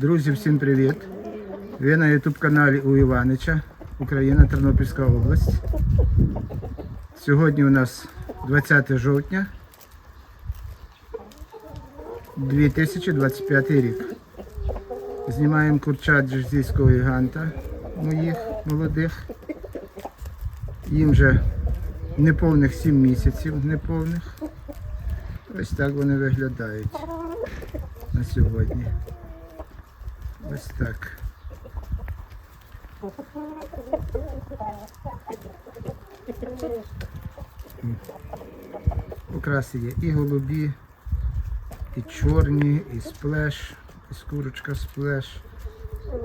Друзі, всім привіт! Ви на ютуб каналі у Іванича, Україна, Тернопільська область. Сьогодні у нас 20 жовтня 2025 рік. Знімаємо курчат джерсійського гіганта моїх молодих. Їм вже неповних 7 місяців, неповних. Ось так вони виглядають на сьогодні. Ось так. Окраси є і голубі, і чорні, і сплеш, і скурочка сплеш.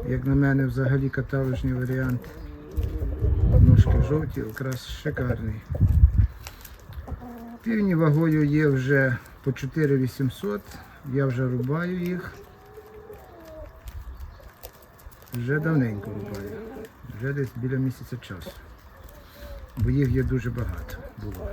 Як на мене, взагалі каталожний варіант. Ножки жовті, окрас шикарний. Півні вагою є вже по 4800. Я вже рубаю їх. Вже давненько рубаю. Вже десь біля місяця часу. Бо їх є дуже багато було.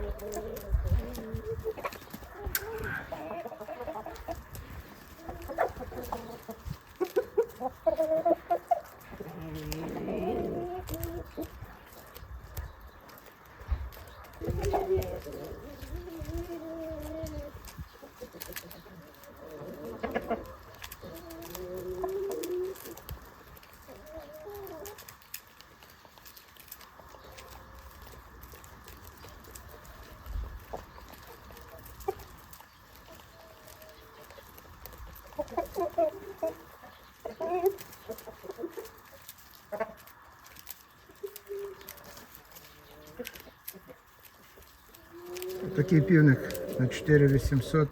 Такий півник на 4800,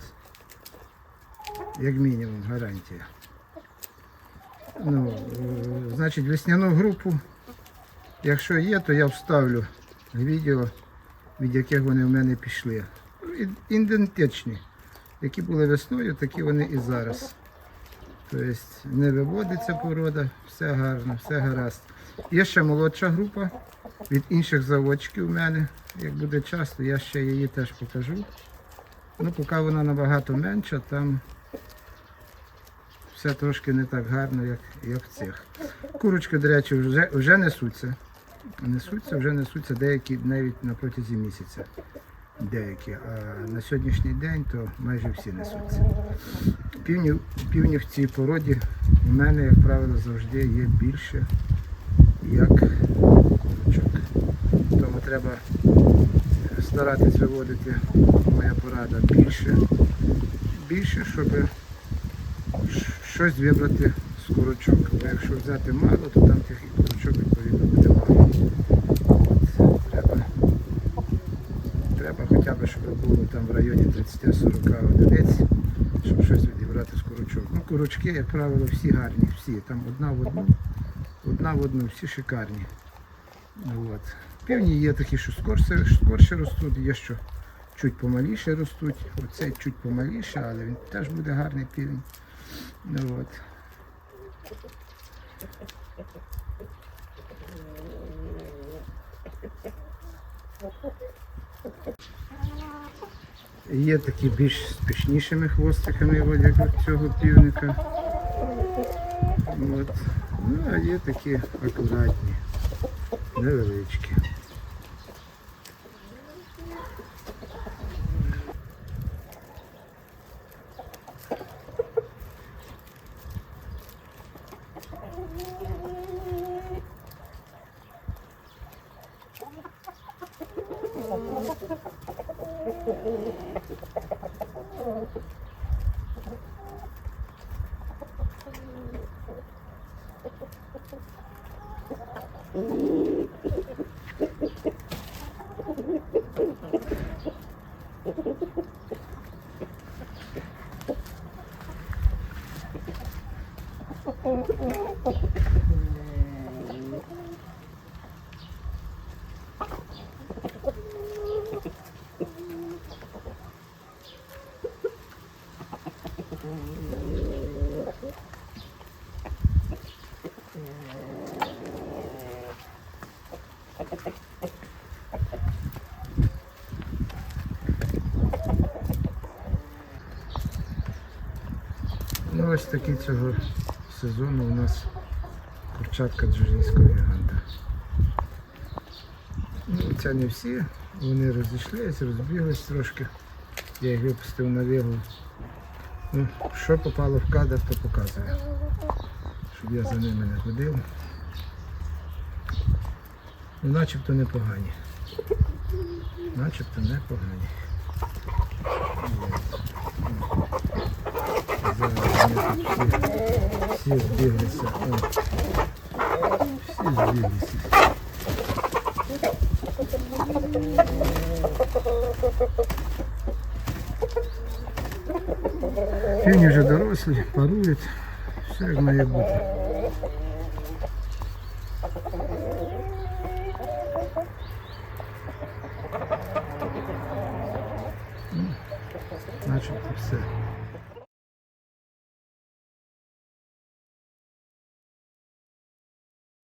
як мінімум, гарантія. Ну, е, значить, весняну групу, якщо є, то я вставлю відео, від яких вони в мене пішли. Ідентичні. Які були весною, такі вони і зараз. Тобто не виводиться порода, все гарно, все гаразд. Є ще молодша група від інших заводчиків у мене. Як буде час, то я ще її теж покажу. Ну, поки вона набагато менша, там все трошки не так гарно, як, як в цих. Курочки, до речі, вже, вже несуться. Несуться, вже несуться деякі навіть на протязі місяця. Деякі. А на сьогоднішній день то майже всі несуться. Півні, півні в цій породі у мене, як правило, завжди є більше, як курочок. Тому треба старатись виводити, моя порада, більше, більше, щоб щось вибрати з курочок. Бо якщо взяти мало, то там тих курочок відповідно буде мало. Треба, треба хоча б, щоб було там в районі 30-40 одиниць, відібрати з. Ну, курочки, як правило, всі гарні, всі. Там одна в одну, одна в одну, всі шикарні. От. Півні є такі, що скорше, скорше ростуть, є що чуть помаліше ростуть. Оцей чуть помаліше, але він теж буде гарний півень. От. Є такі більш спішнішими хвостиками, як цього півника. От. Ну, а є такі акуратні, невеличкі. Ну, ось такі цього сезону у нас курчатка Джужинського гіганта. Ну, це не всі, вони розійшлися, розбіглись трошки. Я їх випустив на вигул. Ну, що попало в кадр, то показує. Щоб я за ними не ходив. Ну, начебто непогані. Начебто непогані. Зараз всі, всі збіглися. О. Всі збіглися. Фіні вже дорослі, парують, все як має бути. Ну, Начебто все.